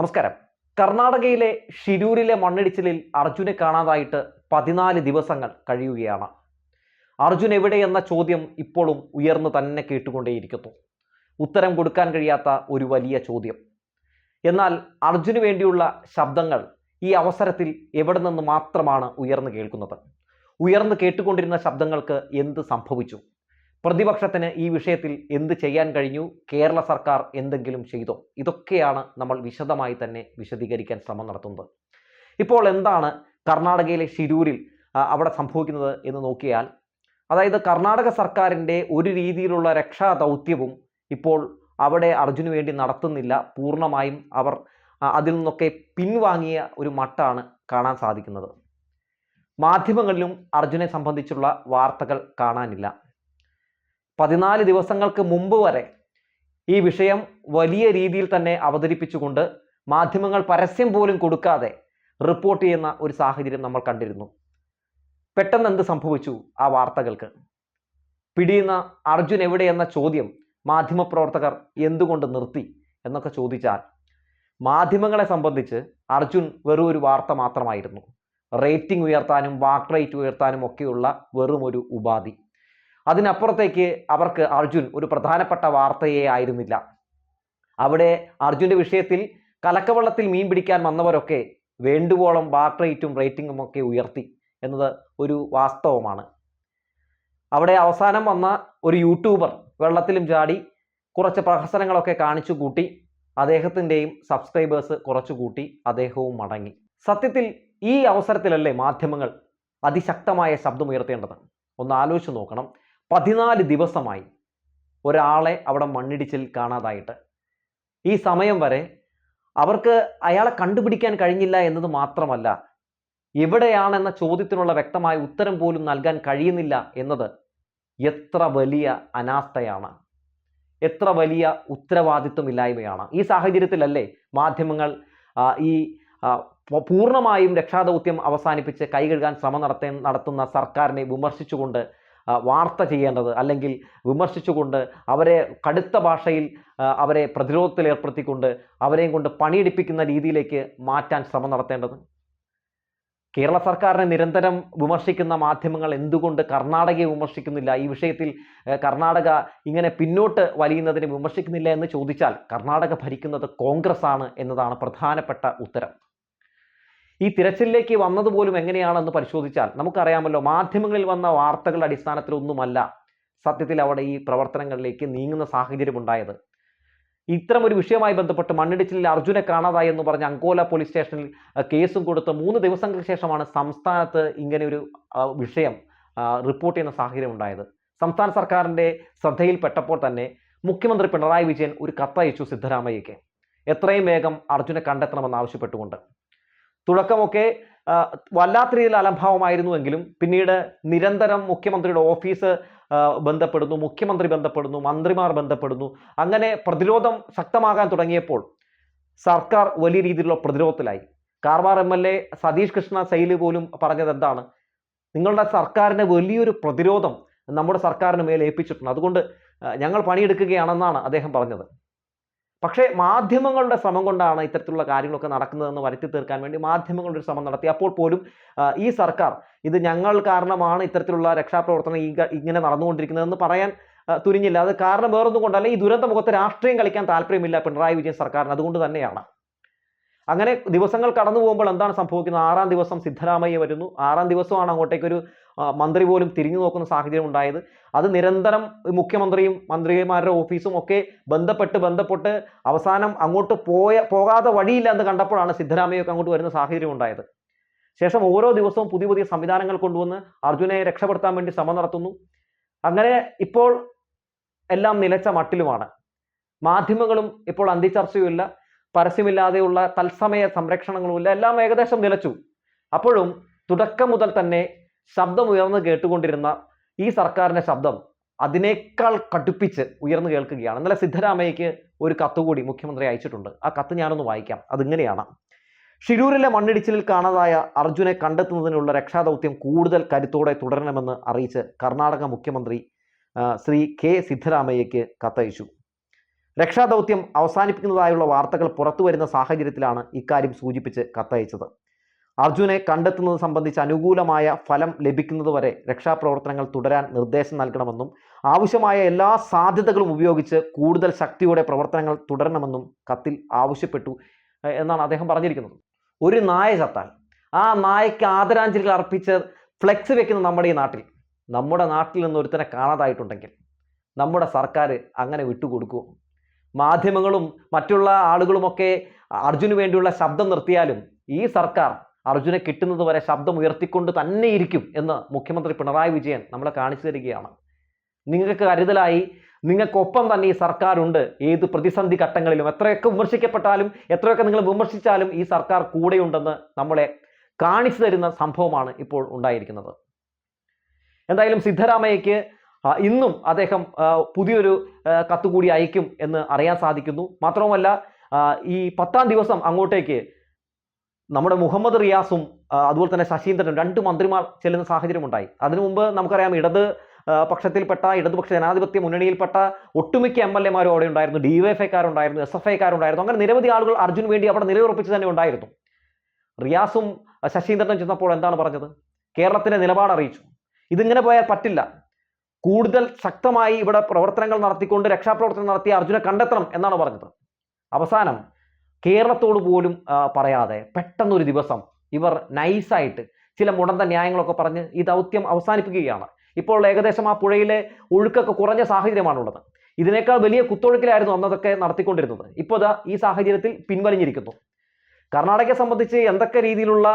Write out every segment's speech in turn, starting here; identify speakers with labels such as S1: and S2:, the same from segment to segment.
S1: നമസ്കാരം. കർണാടകയിലെ ഷിരൂരിലെ മണ്ണിടിച്ചിലിൽ അർജുനെ കാണാതായിട്ട് പതിനാല് ദിവസങ്ങൾ കഴിയുകയാണ്. അർജുൻ എവിടെയെന്ന ചോദ്യം ഇപ്പോഴും ഉയർന്നു തന്നെ കേട്ടുകൊണ്ടേയിരിക്കുന്നു. ഉത്തരം കൊടുക്കാൻ കഴിയാത്ത ഒരു വലിയ ചോദ്യം. എന്നാൽ അർജുന് വേണ്ടിയുള്ള ശബ്ദങ്ങൾ ഈ അവസരത്തിൽ എവിടെ നിന്ന് മാത്രമാണ് ഉയർന്നു കേൾക്കുന്നത്? ഉയർന്നു കേട്ടുകൊണ്ടിരുന്ന ശബ്ദങ്ങൾക്ക് എന്ത് സംഭവിച്ചു? പ്രതിപക്ഷത്തിന് ഈ വിഷയത്തിൽ എന്ത് ചെയ്യാൻ കഴിഞ്ഞു? കേരള സർക്കാർ എന്തെങ്കിലും ചെയ്തോ? ഇതൊക്കെയാണ് നമ്മൾ വിശദമായി തന്നെ വിശദീകരിക്കാൻ ശ്രമം നടത്തുന്നത്. ഇപ്പോൾ എന്താണ് കർണാടകയിലെ ഷിരൂരിൽ അവിടെ സംഭവിക്കുന്നത് എന്ന് നോക്കിയാൽ അതായത് കർണാടക സർക്കാരിന്റെ ഒരു രീതിയിലുള്ള രക്ഷാ ദൗത്യവും ഇപ്പോൾ അവിടെ അർജുന് വേണ്ടി നടത്തുന്നില്ല. പൂർണമായും അവർ അതിൽ നിന്നൊക്കെ പിൻവാങ്ങിയ ഒരു മട്ടാണ് കാണാൻ സാധിക്കുന്നത്. മാധ്യമങ്ങളിലും അർജുനെ സംബന്ധിച്ചുള്ള വാർത്തകൾ കാണാനില്ല. പതിനാല് ദിവസങ്ങൾക്ക് മുമ്പ് വരെ ഈ വിഷയം വലിയ രീതിയിൽ തന്നെ അവതരിപ്പിച്ചുകൊണ്ട് മാധ്യമങ്ങൾ പരസ്യം പോലും കൊടുക്കാതെ റിപ്പോർട്ട് ചെയ്യുന്ന ഒരു സാഹചര്യം നമ്മൾ കണ്ടിരുന്നു. പെട്ടെന്ന് എന്ത് സംഭവിച്ചു ആ വാർത്തകൾക്ക്? പിടിയുന്ന അർജുൻ എവിടെയെന്ന ചോദ്യം മാധ്യമപ്രവർത്തകർ എന്തുകൊണ്ട് നിർത്തി എന്നൊക്കെ ചോദിച്ചാൽ മാധ്യമങ്ങളെ സംബന്ധിച്ച് അർജുൻ വെറും ഒരു വാർത്ത മാത്രമായിരുന്നു. റേറ്റിംഗ് ഉയർത്താനും വാക്ക് റേറ്റ് ഉയർത്താനും ഒക്കെയുള്ള വെറും ഒരു ഉപാധി. അതിനപ്പുറത്തേക്ക് അവർക്ക് അർജുൻ ഒരു പ്രധാനപ്പെട്ട വാർത്തയേ ആയിരുന്നില്ല. അവിടെ അർജുന്റെ വിഷയത്തിൽ കലക്കവള്ളത്തിൽ മീൻ പിടിക്കാൻ വന്നവരൊക്കെ വേണ്ടുവോളം ബാക്ക് റേറ്റും റേറ്റിംഗും ഒക്കെ ഉയർത്തി എന്നത് ഒരു വാസ്തവമാണ്. അവിടെ അവസാനം വന്ന ഒരു യൂട്യൂബർ വെള്ളത്തിലും ചാടി കുറച്ച് പ്രഹസനങ്ങളൊക്കെ കാണിച്ചു കൂട്ടി. അദ്ദേഹത്തിന്റെയും സബ്സ്ക്രൈബേഴ്സ് കുറച്ചു കൂട്ടി. അദ്ദേഹവും മടങ്ങി. സത്യത്തിൽ ഈ അവസരത്തിലല്ലേ മാധ്യമങ്ങൾ അതിശക്തമായ ശബ്ദമുയർത്തേണ്ടത്? ഒന്ന് ആലോചിച്ച് നോക്കണം. പതിനാല് ദിവസമായി ഒരാളെ അവിടെ മണ്ണിടിച്ചിൽ കാണാതായിട്ട്. ഈ സമയം വരെ അവർക്ക് അയാളെ കണ്ടുപിടിക്കാൻ കഴിഞ്ഞില്ല എന്നത് മാത്രമല്ല എവിടെയാണെന്ന ചോദ്യത്തിനുള്ള വ്യക്തമായ ഉത്തരം പോലും നൽകാൻ കഴിയുന്നില്ല എന്നത് എത്ര വലിയ അനാസ്ഥയാണ്. എത്ര വലിയ ഉത്തരവാദിത്വമില്ലായ്മയാണ്. ഈ സാഹചര്യത്തിലല്ലേ മാധ്യമങ്ങൾ ഈ പൂർണമായും രക്ഷാദൗത്യം അവസാനിപ്പിച്ച് കൈകഴുകാൻ ശ്രമം നടത്തേ നടത്തുന്ന സർക്കാരിനെ വിമർശിച്ചുകൊണ്ട് വാർത്ത ചെയ്യേണ്ടത് അല്ലെങ്കിൽ വിമർശിച്ചുകൊണ്ട് അവരെ കടുത്ത ഭാഷയിൽ അവരെ പ്രതിരോധത്തിൽ ഏർപ്പെടുത്തിക്കൊണ്ട് അവരെയും കൊണ്ട് പണിയെടുപ്പിക്കുന്ന രീതിയിലേക്ക് മാറ്റാൻ ശ്രമം നടത്തേണ്ടത്. കേരള സർക്കാരിനെ നിരന്തരം വിമർശിക്കുന്ന മാധ്യമങ്ങൾ എന്തുകൊണ്ട് കർണാടകയെ വിമർശിക്കുന്നില്ല? ഈ വിഷയത്തിൽ കർണാടക ഇങ്ങനെ പിന്നോട്ട് വലിയുന്നതിനെ വിമർശിക്കുന്നില്ല എന്ന് ചോദിച്ചാൽ കർണാടക ഭരിക്കുന്നത് കോൺഗ്രസ് ആണ് എന്നതാണ് പ്രധാനപ്പെട്ട ഉത്തരം. ഈ തിരച്ചിലേക്ക് വന്നതുപോലും എങ്ങനെയാണെന്ന് പരിശോധിച്ചാൽ നമുക്കറിയാമല്ലോ മാധ്യമങ്ങളിൽ വന്ന വാർത്തകളുടെ അടിസ്ഥാനത്തിൽ ഒന്നുമല്ല സത്യത്തിൽ അവിടെ ഈ പ്രവർത്തനങ്ങളിലേക്ക് നീങ്ങുന്ന സാഹചര്യം ഉണ്ടായത്. ഇത്തരം ഒരു വിഷയവുമായി ബന്ധപ്പെട്ട് മണ്ണിടിച്ചിലിൽ അർജുനെ കാണാതായി എന്ന് പറഞ്ഞ് അങ്കോല പോലീസ് സ്റ്റേഷനിൽ കേസും കൊടുത്ത് മൂന്ന് ദിവസങ്ങൾക്ക് ശേഷമാണ് സംസ്ഥാനത്ത് ഇങ്ങനെ ഒരു വിഷയം റിപ്പോർട്ട് ചെയ്യുന്ന സാഹചര്യം ഉണ്ടായത്. സംസ്ഥാന സർക്കാരിന്റെ ശ്രദ്ധയിൽപ്പെട്ടപ്പോൾ തന്നെ മുഖ്യമന്ത്രി പിണറായി വിജയൻ ഒരു കത്തയച്ചു സിദ്ധരാമയ്യയ്ക്ക്. എത്രയും വേഗം അർജുനെ കണ്ടെത്തണമെന്ന് ആവശ്യപ്പെട്ടുകൊണ്ട്. തുടക്കമൊക്കെ വല്ലാത്ത രീതിയിൽ അലംഭാവമായിരുന്നുവെങ്കിലും പിന്നീട് നിരന്തരം മുഖ്യമന്ത്രിയുടെ ഓഫീസ് ബന്ധപ്പെടുന്നു മുഖ്യമന്ത്രി ബന്ധപ്പെടുന്നു മന്ത്രിമാർ ബന്ധപ്പെടുന്നു. അങ്ങനെ പ്രതിരോധം ശക്തമാകാൻ തുടങ്ങിയപ്പോൾ സർക്കാർ വലിയ രീതിയിലുള്ള പ്രതിരോധത്തിലായി. Karwar M L A Satish Krishna Sail പോലും പറഞ്ഞത് എന്താണ്? നിങ്ങളുടെ സർക്കാരിന് വലിയൊരു പ്രതിരോധം നമ്മുടെ സർക്കാരിന് മേൽ ഏൽപ്പിച്ചിട്ടുണ്ട് അതുകൊണ്ട് ഞങ്ങൾ പണിയെടുക്കുകയാണെന്നാണ് അദ്ദേഹം പറഞ്ഞത്. പക്ഷേ മാധ്യമങ്ങളുടെ ശ്രമം കൊണ്ടാണ് ഇത്തരത്തിലുള്ള കാര്യങ്ങളൊക്കെ നടക്കുന്നതെന്ന് വരുത്തി തീർക്കാൻ വേണ്ടി മാധ്യമങ്ങളുടെ ഒരു ശ്രമം നടത്തി. അപ്പോൾ പോലും ഈ സർക്കാർ ഇത് ഞങ്ങൾ കാരണമാണ് ഇത്തരത്തിലുള്ള രക്ഷാപ്രവർത്തനം ഇങ്ങനെ നടന്നുകൊണ്ടിരിക്കുന്നതെന്ന് പറയാൻ തുനിഞ്ഞില്ല. അത് കാരണം വേറൊന്നും കൊണ്ടല്ല. ഈ ദുരന്ത മുഖത്ത് രാഷ്ട്രീയം കളിക്കാൻ താല്പര്യമില്ല പിണറായി വിജയൻ സർക്കാരിന്. അതുകൊണ്ട് തന്നെയാണ്. അങ്ങനെ ദിവസങ്ങൾ കടന്നു പോകുമ്പോൾ എന്താണ് സംഭവിക്കുന്നത്? ആറാം ദിവസം സിദ്ധരാമയ്യ വരുന്നു. ആറാം ദിവസമാണ് അങ്ങോട്ടേക്കൊരു മന്ത്രി പോലും തിരിഞ്ഞു നോക്കുന്ന സാഹചര്യം ഉണ്ടായത്. അത് നിരന്തരം മുഖ്യമന്ത്രിയും മന്ത്രിമാരുടെ ഓഫീസും ഒക്കെ ബന്ധപ്പെട്ട് ബന്ധപ്പെട്ട് അവസാനം അങ്ങോട്ട് പോയ പോകാതെ വഴിയില്ല എന്ന് കണ്ടപ്പോഴാണ് സിദ്ധരാമയ്യൊക്കെ അങ്ങോട്ട് വരുന്ന സാഹചര്യം ഉണ്ടായത്. ശേഷം ഓരോ ദിവസവും പുതിയ പുതിയ സംവിധാനങ്ങൾ കൊണ്ടുവന്ന് അർജുനെ രക്ഷപ്പെടുത്താൻ വേണ്ടി ശ്രമം നടത്തുന്നു. അങ്ങനെ ഇപ്പോൾ എല്ലാം നിലച്ച മട്ടിലുമാണ്. മാധ്യമങ്ങളും ഇപ്പോൾ അന്തിച്ചർച്ചയുമില്ല പരസ്യമില്ലാതെയുള്ള തത്സമയ സംരക്ഷണങ്ങളുമില്ല. എല്ലാം ഏകദേശം നിലച്ചു. അപ്പോഴും തുടക്കം മുതൽ തന്നെ ശബ്ദം ഉയർന്നു കേട്ടുകൊണ്ടിരുന്ന ഈ സർക്കാരിന്റെ ശബ്ദം അതിനേക്കാൾ കടുപ്പിച്ച് ഉയർന്നു കേൾക്കുകയാണ്. ഇന്നലെ സിദ്ധരാമയ്യക്ക് ഒരു കത്തുകൂടി മുഖ്യമന്ത്രി അയച്ചിട്ടുണ്ട്. ആ കത്ത് ഞാനൊന്ന് വായിക്കാം. അതിങ്ങനെയാണ്. ഷിരൂരിലെ മണ്ണിടിച്ചിലിൽ കാണാതായ അർജുനെ കണ്ടെത്തുന്നതിനുള്ള രക്ഷാദൗത്യം കൂടുതൽ കരുത്തോടെ തുടരണമെന്ന് അറിയിച്ച് കർണാടക മുഖ്യമന്ത്രി ശ്രീ കെ. സിദ്ധരാമയ്യക്ക് കത്തയച്ചു. രക്ഷാദൗത്യം അവസാനിപ്പിക്കുന്നതായുള്ള വാർത്തകൾ പുറത്തു വരുന്ന സാഹചര്യത്തിലാണ് ഇക്കാര്യം സൂചിപ്പിച്ച് കത്തയച്ചത്. അർജുനെ കണ്ടെത്തുന്നത് സംബന്ധിച്ച് അനുകൂലമായ ഫലം ലഭിക്കുന്നതുവരെ രക്ഷാപ്രവർത്തനങ്ങൾ തുടരാൻ നിർദ്ദേശം നൽകണമെന്നും ആവശ്യമായ എല്ലാ സാധ്യതകളും ഉപയോഗിച്ച് കൂടുതൽ ശക്തിയോടെ പ്രവർത്തനങ്ങൾ തുടരണമെന്നും കത്തിൽ ആവശ്യപ്പെട്ടു എന്നാണ് അദ്ദേഹം പറഞ്ഞിരിക്കുന്നത്. ഒരു നായ ചത്താൽ ആ നായയ്ക്ക് ആദരാഞ്ജലികൾ അർപ്പിച്ച് ഫ്ലെക്സ് വെക്കുന്ന നമ്മുടെ ഈ നാട്ടിൽ നമ്മുടെ നാട്ടിൽ നിന്ന് ഒരുത്തനെ കാണാതായിട്ടുണ്ടെങ്കിൽ നമ്മുടെ സർക്കാർ അങ്ങനെ വിട്ടുകൊടുക്കുമോ മാധ്യമങ്ങളും മറ്റുള്ള ആളുകളുമൊക്കെ അർജുന് വേണ്ടിയുള്ള ശബ്ദം നിർത്തിയാലും ഈ സർക്കാർ അർജുനെ കിട്ടുന്നത് വരെ ശബ്ദം ഉയർത്തിക്കൊണ്ട് തന്നെ ഇരിക്കും എന്ന് മുഖ്യമന്ത്രി പിണറായി വിജയൻ നമ്മളെ കാണിച്ചു തരികയാണ്. നിങ്ങൾക്ക് കരുതലായി നിങ്ങൾക്കൊപ്പം തന്നെ ഈ സർക്കാരുണ്ട്. ഏത് പ്രതിസന്ധി ഘട്ടങ്ങളിലും എത്രയൊക്കെ വിമർശിക്കപ്പെട്ടാലും എത്രയൊക്കെ നിങ്ങൾ വിമർശിച്ചാലും ഈ സർക്കാർ കൂടെയുണ്ടെന്ന് നമ്മളെ കാണിച്ചു തരുന്ന സംഭവമാണ് ഇപ്പോൾ ഉണ്ടായിരിക്കുന്നത്. എന്തായാലും സിദ്ധരാമയ്യക്ക് ഇന്നും അദ്ദേഹം പുതിയൊരു കത്തുകൂടി കത്ത് കൂടി അയക്കും എന്ന് അറിയാൻ സാധിക്കുന്നു. മാത്രവുമല്ല ഈ പത്താം ദിവസം അങ്ങോട്ടേക്ക് നമ്മുടെ മുഹമ്മദ് റിയാസും അതുപോലെ തന്നെ ശശീന്ദ്രനും രണ്ട് മന്ത്രിമാർ ചെല്ലുന്ന സാഹചര്യം ഉണ്ടായി. അതിനു മുമ്പ് നമുക്കറിയാം ഇടത് പക്ഷത്തിൽപ്പെട്ട ഇടതുപക്ഷ ജനാധിപത്യ മുന്നണിയിൽപ്പെട്ട ഒട്ടുമിക്ക എം എൽ എമാരും അവിടെ ഉണ്ടായിരുന്നു. ഡി വൈ എഫ് ഐക്കാരുണ്ടായിരുന്നു എസ് എഫ് ഐക്കാരുണ്ടായിരുന്നു അങ്ങനെ നിരവധി ആളുകൾ അർജുന് വേണ്ടി അവിടെ നിലയുറപ്പിച്ച് തന്നെ ഉണ്ടായിരുന്നു. റിയാസും ശശീന്ദ്രനും ചെന്നപ്പോൾ എന്താണ് പറഞ്ഞത്? കേരളത്തിന്റെ നിലപാട് അറിയിച്ചു. ഇതിങ്ങനെ പോയാൽ പറ്റില്ല. കൂടുതൽ ശക്തമായി ഇവിടെ പ്രവർത്തനങ്ങൾ നടത്തിക്കൊണ്ട് രക്ഷാപ്രവർത്തനം നടത്തി അർജുനെ കണ്ടെത്തണം എന്നാണ് പറഞ്ഞത്. അവസാനം കേരളത്തോട് പോലും പറയാതെ പെട്ടെന്നൊരു ദിവസം ഇവർ നൈസായിട്ട് ചില മുടന്ത ന്യായങ്ങളൊക്കെ പറഞ്ഞ് ഈ ദൗത്യം അവസാനിപ്പിക്കുകയാണ്. ഇപ്പോൾ ഏകദേശം ആ പുഴയിലെ ഒഴുക്കൊക്കെ കുറഞ്ഞ സാഹചര്യമാണുള്ളത്. ഇതിനേക്കാൾ വലിയ കുത്തൊഴുക്കിലായിരുന്നു അന്നതൊക്കെ നടത്തിക്കൊണ്ടിരുന്നത്. ഇപ്പോൾ ഇതാ ഈ സാഹചര്യത്തിൽ പിൻവലിഞ്ഞിരിക്കുന്നു. കർണാടകയെ സംബന്ധിച്ച് എന്തൊക്കെ രീതിയിലുള്ള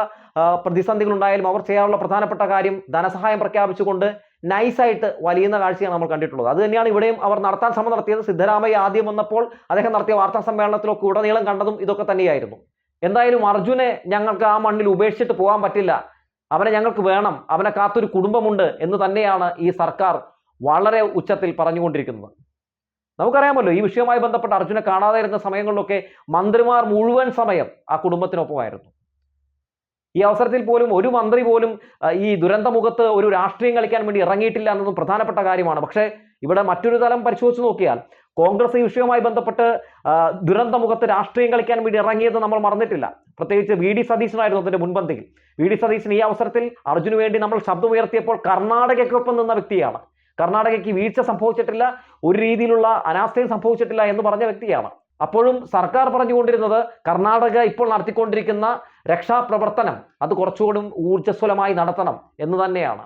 S1: പ്രതിസന്ധികൾ ഉണ്ടായാലും അവർ ചെയ്യാനുള്ള പ്രധാനപ്പെട്ട കാര്യം ധനസഹായം പ്രഖ്യാപിച്ചുകൊണ്ട് നൈസായിട്ട് വലിയുന്ന കാഴ്ചയാണ് നമ്മൾ കണ്ടിട്ടുള്ളത്. അത് തന്നെയാണ് ഇവിടെയും അവർ നടത്താൻ ശ്രമം നടത്തിയത്. സിദ്ധരാമയ്യ ആദ്യം വന്നപ്പോൾ അദ്ദേഹം നടത്തിയ വാർത്താ സമ്മേളനത്തിലൊക്കെ ഉടനീളം കണ്ടതും ഇതൊക്കെ തന്നെയായിരുന്നു. എന്തായാലും അർജുനെ ഞങ്ങൾക്ക് ആ മണ്ണിൽ ഉപേക്ഷിച്ചിട്ട് പോകാൻ പറ്റില്ല. അവനെ ഞങ്ങൾക്ക് വേണം. അവനെ കാത്തൊരു കുടുംബമുണ്ട് എന്ന് തന്നെയാണ് ഈ സർക്കാർ വളരെ ഉച്ചത്തിൽ പറഞ്ഞുകൊണ്ടിരിക്കുന്നത്. നമുക്കറിയാമല്ലോ ഈ വിഷയവുമായി ബന്ധപ്പെട്ട് അർജുനെ കാണാതെ ഇരുന്ന സമയങ്ങളിലൊക്കെ മന്ത്രിമാർ മുഴുവൻ സമയം ആ കുടുംബത്തിനൊപ്പമായിരുന്നു. ഈ അവസരത്തിൽ പോലും ഒരു മന്ത്രി പോലും ഈ ദുരന്തമുഖത്ത് ഒരു രാഷ്ട്രീയം കളിക്കാൻ വേണ്ടി ഇറങ്ങിയിട്ടില്ല എന്നതും പ്രധാനപ്പെട്ട കാര്യമാണ്. പക്ഷേ ഇവിടെ മറ്റൊരു തലം പരിശോധിച്ച് നോക്കിയാൽ കോൺഗ്രസ് ഈ വിഷയവുമായി ബന്ധപ്പെട്ട് ദുരന്തമുഖത്ത് രാഷ്ട്രീയം കളിക്കാൻ വേണ്ടി ഇറങ്ങിയത് നമ്മൾ മറന്നിട്ടില്ല. പ്രത്യേകിച്ച് വി ഡി സതീശനായിരുന്നു അതിന്റെ മുൻപന്തിയിൽ. വി ഡി സതീശൻ ഈ അവസരത്തിൽ അർജുന് വേണ്ടി നമ്മൾ ശബ്ദമുയർത്തിയപ്പോൾ കർണാടകയ്ക്കൊപ്പം നിന്ന വ്യക്തിയാണ്. കർണാടകയ്ക്ക് വീഴ്ച സംഭവിച്ചിട്ടില്ല ഒരു രീതിയിലുള്ള അനാസ്ഥയും സംഭവിച്ചിട്ടില്ല എന്ന് പറഞ്ഞ വ്യക്തിയാണ്. അപ്പോഴും സർക്കാർ പറഞ്ഞുകൊണ്ടിരുന്നത് കർണാടക ഇപ്പോൾ നടത്തിക്കൊണ്ടിരിക്കുന്ന രക്ഷാപ്രവർത്തനം അത് കുറച്ചുകൂടും ഊർജസ്വലമായി നടത്തണം എന്ന് തന്നെയാണ്.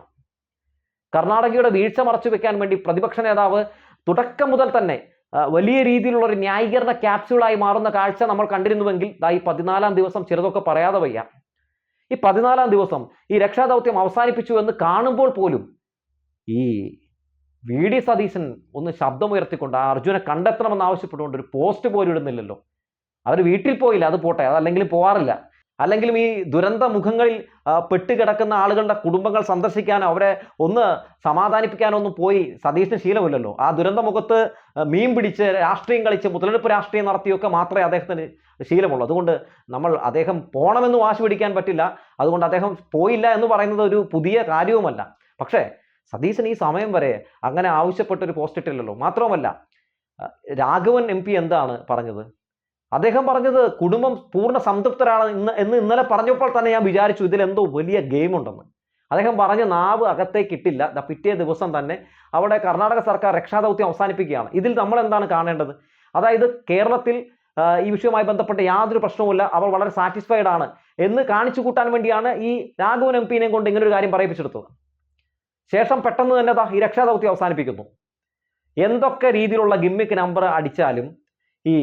S1: കർണാടകയുടെ വീഴ്ച മറച്ചു വെക്കാൻ വേണ്ടി പ്രതിപക്ഷ നേതാവ് തുടക്കം മുതൽ തന്നെ വലിയ രീതിയിലുള്ള ഒരു ന്യായീകരണ ക്യാപ്സ്യൂളായി മാറുന്ന കാഴ്ച നമ്മൾ കണ്ടിരുന്നുവെങ്കിൽ ദാ ഈ പതിനാലാം ദിവസം ചിലതൊക്കെ പറയാതെ വയ്യ. ഈ പതിനാലാം ദിവസം ഈ രക്ഷാദൗത്യം അവസാനിപ്പിച്ചു എന്ന് കാണുമ്പോൾ പോലും ഈ വി ഡി സതീശൻ ഒന്ന് ശബ്ദമുയർത്തിക്കൊണ്ട് ആ അർജുനെ കണ്ടെത്തണമെന്ന് ആവശ്യപ്പെട്ടുകൊണ്ട് ഒരു പോസ്റ്റ് പോലും ഇടുന്നില്ലല്ലോ. അവർ വീട്ടിൽ പോയില്ല അത് പോട്ടെ അതല്ലെങ്കിലും പോവാറില്ല. അല്ലെങ്കിലും ഈ ദുരന്ത മുഖങ്ങളിൽ പെട്ടുകിടക്കുന്ന ആളുകളുടെ കുടുംബങ്ങൾ സന്ദർശിക്കാനോ അവരെ ഒന്ന് സമാധാനിപ്പിക്കാനോ ഒന്നും പോയി സതീശന് ശീലമില്ലല്ലോ. ആ ദുരന്ത മുഖത്ത് മീൻ പിടിച്ച് രാഷ്ട്രീയം കളിച്ച് മുതലെടുപ്പ് രാഷ്ട്രീയം നടത്തിയൊക്കെ മാത്രമേ അദ്ദേഹത്തിന് ശീലമുള്ളൂ. അതുകൊണ്ട് നമ്മൾ അദ്ദേഹം പോകണമെന്ന് വാശി പിടിക്കാൻ പറ്റില്ല. അതുകൊണ്ട് അദ്ദേഹം പോയില്ല എന്ന് പറയുന്നത് ഒരു പുതിയ കാര്യവുമല്ല. പക്ഷേ സതീശൻ ഈ സമയം വരെ അങ്ങനെ ആവശ്യപ്പെട്ട ഒരു പോസ്റ്റ് ഇട്ടില്ലല്ലോ. മാത്രവുമല്ല രാഘവൻ എം പി എന്താണ് പറഞ്ഞത്? അദ്ദേഹം പറഞ്ഞത് കുടുംബം പൂർണ സംതൃപ്തരാണ് ഇന്ന് എന്ന് ഇന്നലെ പറഞ്ഞപ്പോൾ തന്നെ ഞാൻ വിചാരിച്ചു ഇതിൽ എന്തോ വലിയ ഗെയിം ഉണ്ടെന്ന്. അദ്ദേഹം പറഞ്ഞ നാവ് അകത്തേക്ക് ഇട്ടില്ല പിറ്റേ ദിവസം തന്നെ അവിടെ കർണാടക സർക്കാർ രക്ഷാദൗത്യം അവസാനിപ്പിക്കുകയാണ്. ഇതിൽ നമ്മൾ എന്താണ് കാണേണ്ടത്? അതായത് കേരളത്തിൽ ഈ വിഷയവുമായി ബന്ധപ്പെട്ട യാതൊരു പ്രശ്നവുമില്ല. അവർ വളരെ സാറ്റിസ്ഫൈഡ് ആണ്. എന്ന് കാണിച്ചു കൂട്ടാൻ വേണ്ടിയാണ് ഈ രാഘവൻ എം പിനെ കൊണ്ട് ഇങ്ങനൊരു കാര്യം പറയിപ്പിച്ചെടുത്തത്. ശേഷം പെട്ടെന്ന് തന്നെ ദാ ഈ രക്ഷാദൗത്യം അവസാനിപ്പിക്കുന്നു. എന്തൊക്കെ രീതിയിലുള്ള ഗിമ്മിക്ക് നമ്പർ അടിച്ചാലും ഈ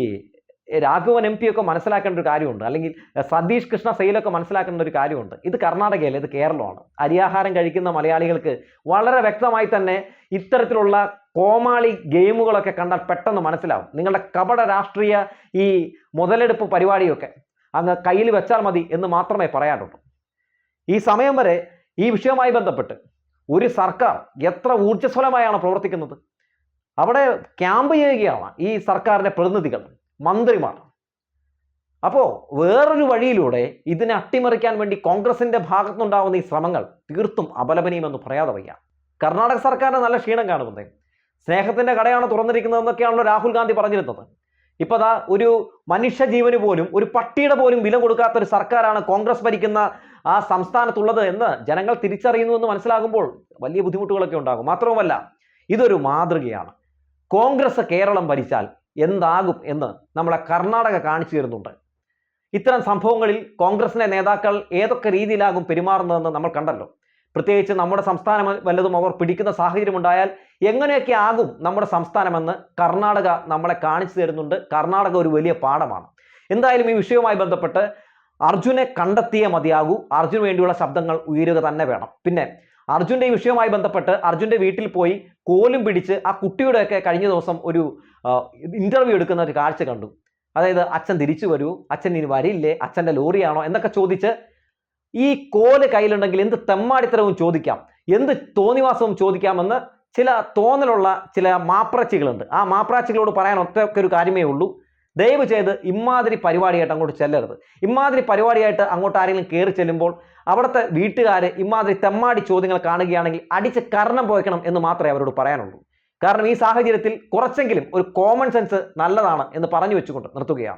S1: രാഘവൻ എം പി ഒക്കെ മനസ്സിലാക്കേണ്ട ഒരു കാര്യമുണ്ട്. അല്ലെങ്കിൽ സതീഷ് കൃഷ്ണ സെയിലൊക്കെ മനസ്സിലാക്കേണ്ട ഒരു കാര്യമുണ്ട്. ഇത് കർണാടകയല്ല? ഇത് കേരളമാണ്. അരിയാഹാരം കഴിക്കുന്ന മലയാളികൾക്ക് വളരെ വ്യക്തമായി തന്നെ ഇത്തരത്തിലുള്ള കോമാളി ഗെയിമുകളൊക്കെ കണ്ടാൽ പെട്ടെന്ന് മനസ്സിലാവും. നിങ്ങളുടെ കപട രാഷ്ട്രീയ ഈ മുതലെടുപ്പ് പരിപാടിയൊക്കെ അങ്ങ് കയ്യിൽ വെച്ചാൽ മതി എന്ന് മാത്രമേ പറയാനുള്ളൂ. ഈ സമയം വരെ ഈ വിഷയവുമായി ബന്ധപ്പെട്ട് ഒരു സർക്കാർ എത്ര ഊർജസ്വലമായാണ് പ്രവർത്തിക്കുന്നത്? അവിടെ ക്യാമ്പ് ചെയ്യുകയാണ് ഈ സർക്കാരിന്റെ പ്രതിനിധികൾ മന്ത്രിമാർ. അപ്പോൾ വേറൊരു വഴിയിലൂടെ ഇതിനെ അട്ടിമറിക്കാൻ വേണ്ടി കോൺഗ്രസിന്റെ ഭാഗത്തുനിന്നുണ്ടാവുന്ന ഈ ശ്രമങ്ങൾ തീർത്തും അപലപനീയമെന്ന് പറയാതെ വയ്യ. കർണാടക സർക്കാരിന് നല്ല ക്ഷീണം കാണുന്നത് സ്നേഹത്തിന്റെ കടയാണ് തുറന്നിരിക്കുന്നതെന്നൊക്കെയാണല്ലോ രാഹുൽ ഗാന്ധി പറഞ്ഞിരുന്നത്. ഇപ്പൊ ദാ ഒരു മനുഷ്യ ജീവന് പോലും ഒരു പട്ടിയുടെ പോലും വില കൊടുക്കാത്ത ഒരു സർക്കാരാണ് കോൺഗ്രസ് ഭരിക്കുന്ന ആ സംസ്ഥാനത്തുള്ളത് എന്ന് ജനങ്ങൾ തിരിച്ചറിയുന്നു എന്ന് മനസ്സിലാകുമ്പോൾ വലിയ ബുദ്ധിമുട്ടുകളൊക്കെ ഉണ്ടാകും. മാത്രവുമല്ല ഇതൊരു മാതൃകയാണ്. കോൺഗ്രസ് കേരളം ഭരിച്ചാൽ എന്താകും എന്ന് നമ്മളെ കർണാടക കാണിച്ചു തരുന്നുണ്ട്. ഇത്തരം സംഭവങ്ങളിൽ കോൺഗ്രസിന്റെ നേതാക്കൾ ഏതൊക്കെ രീതിയിലാകും പെരുമാറുന്നതെന്ന് നമ്മൾ കണ്ടല്ലോ. പ്രത്യേകിച്ച് നമ്മുടെ സംസ്ഥാനം വല്ലതും അവർ പിടിക്കുന്ന സാഹചര്യം ഉണ്ടായാൽ എങ്ങനെയൊക്കെ ആകും നമ്മുടെ സംസ്ഥാനമെന്ന് കർണാടക നമ്മളെ കാണിച്ചു തരുന്നുണ്ട്. കർണാടക ഒരു വലിയ പാഠമാണ്. എന്തായാലും ഈ വിഷയവുമായി ബന്ധപ്പെട്ട് അർജുനെ കണ്ടെത്തിയേ മതിയാകൂ. അർജുന് വേണ്ടിയുള്ള ശബ്ദങ്ങൾ ഉയരുക തന്നെ വേണം. പിന്നെ അർജുന്റെ ഈ വിഷയവുമായി ബന്ധപ്പെട്ട് അർജുന്റെ വീട്ടിൽ പോയി കോലും പിടിച്ച് ആ കുട്ടിയുടെയൊക്കെ കഴിഞ്ഞ ദിവസം ഒരു ഇന്റർവ്യൂ എടുക്കുന്ന ഒരു കാഴ്ച കണ്ടു. അതായത് അച്ഛൻ തിരിച്ചു വരൂ. അച്ഛൻ ഇനി വരില്ലേ? അച്ഛന്റെ ലോറിയാണോ? എന്നൊക്കെ ചോദിച്ച് ഈ കോൽ കയ്യിലുണ്ടെങ്കിൽ എന്ത് തെമ്മാടിത്തരവും ചോദിക്കാം? എന്ത് തോന്നിവാസവും ചോദിക്കാമെന്ന് ചില തോന്നലുള്ള ചില മാപ്രാച്ചികളുണ്ട്. ആ മാപ്രാച്ചികളോട് പറയാൻ ഒറ്റയൊക്കെ ഒരു കാര്യമേ ഉള്ളൂ. ദയവ് ചെയ്ത് ഇമാതിരി പരിപാടിയായിട്ട് അങ്ങോട്ട് ചെല്ലരുത്. ഇമാതിരി പരിപാടിയായിട്ട് അങ്ങോട്ട് ആരെങ്കിലും കയറി ചെല്ലുമ്പോൾ അവിടുത്തെ വീട്ടുകാർ ഇമാതിരി തെമ്മാടി ചോദ്യങ്ങൾ കാണുകയാണെങ്കിൽ അടിച്ച് കർണം പോയക്കണം എന്ന് മാത്രമേ അവരോട് പറയാനുള്ളൂ. കാരണം ഈ സാഹചര്യത്തിൽ കുറച്ചെങ്കിലും ഒരു കോമൺ സെൻസ് നല്ലതാണ് എന്ന് പറഞ്ഞു വെച്ചുകൊണ്ട് നിർത്തുകയാണ്.